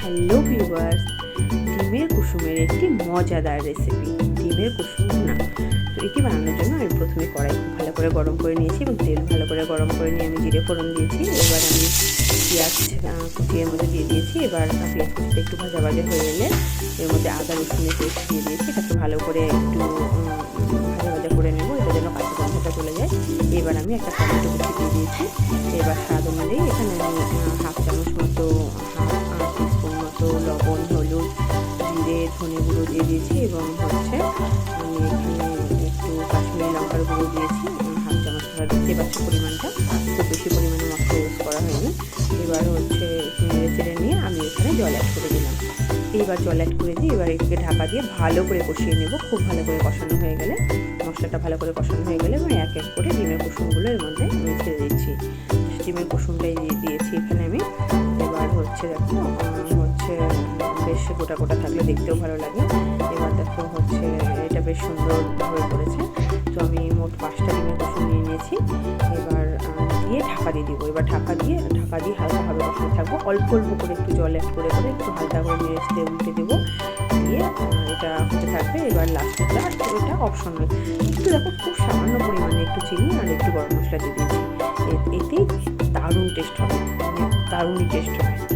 Hello viewers ডিমের কুসুমের একটি মজাদার রেসিপি ডিমের কুসুম না। তো এটি বানানোর জন্য আমি প্রথমে কড়াই খুব ভালো করে গরম করে নিয়েছি এবং তেল ভালো করে গরম করে নিয়ে আমি জিরে ফোড়ন দিয়েছি। এবার আমি পেঁয়াজ আহ, কুচি এর মধ্যে দিয়ে দিয়েছি। এবার পেঁয়াজ কুচিটা একটু ভাজা ভাজা হয়ে এলে এর মধ্যে আদা রসুনের পেস্ট দিয়ে দিয়েছি। এটাকে ভালো করে একটু ভাজা ভাজা করে নেব। এটা যেন কাঁচা গন্ধটা চলে যায়। এবার আমি একটা টমেটো কুচি দিয়ে দিয়েছি। এবার স্বাদ অনুযায়ী এখানে আমি হাফ চামচ লবণ হলুদ, জিরে, ধনে গুঁড়ো দিয়ে দিয়েছি এবং হচ্ছে আমি এখানে একটু কাশ্মীরি লঙ্কার গুঁড়ো দিয়েছি। হাফ চামচ ধরা দেখতে পাচ্ছি পরিমাণটা, খুব বেশি পরিমাণে মশলা ইউজ করা হয়নি। এবার হচ্ছে নেড়ে চেড়ে নিয়ে আমি এখানে জল অ্যাড করে দিলাম। এইবার জল অ্যাড করে দিই এবার এটাকে ঢাকা দিয়ে ভালো করে কষিয়ে নেব। খুব ভালো করে কষানো হয়ে গেলে, মশলাটা ভালো করে কষানো হয়ে গেলে এবার এক এক করে ডিমের কুসুমগুলো এর মধ্যে আমি ছেড়ে দিচ্ছি। ডিমের কুসুমটাই দিয়ে দিয়েছি এখানে আমি। এবার হচ্ছে দেখো হচ্ছে, বেশ গোটা গোটা থাকলে দেখতেও ভালো লাগে। এবার দেখো হচ্ছে, এটা বেশ সুন্দর হয়ে পড়েছে। তো আমি মোট পাঁচটা ডিমের কুসুম নিয়ে নিয়েছি। এবার দিয়ে ঢাকা দিয়ে দিব। এবার ঢাকা দিয়ে ঢাকা দিয়ে হালকাভাবে বসে থাকব। অল্প অল্প করে একটু জল অ্যাড করে করে একটু হালকা করে ছেড়ে উল্টে দেবো। দিয়ে এটা হতে থাকবে। এবার লাস্টটা এটা অপশনাল একটু দেখো খুব সামান্য পরিমাণে একটু চিনি আর একটু গরম মশলা দিয়ে দিয়েছি। এতেই দারুণ টেস্ট হবে। মানে দারুণই টেস্ট হবে।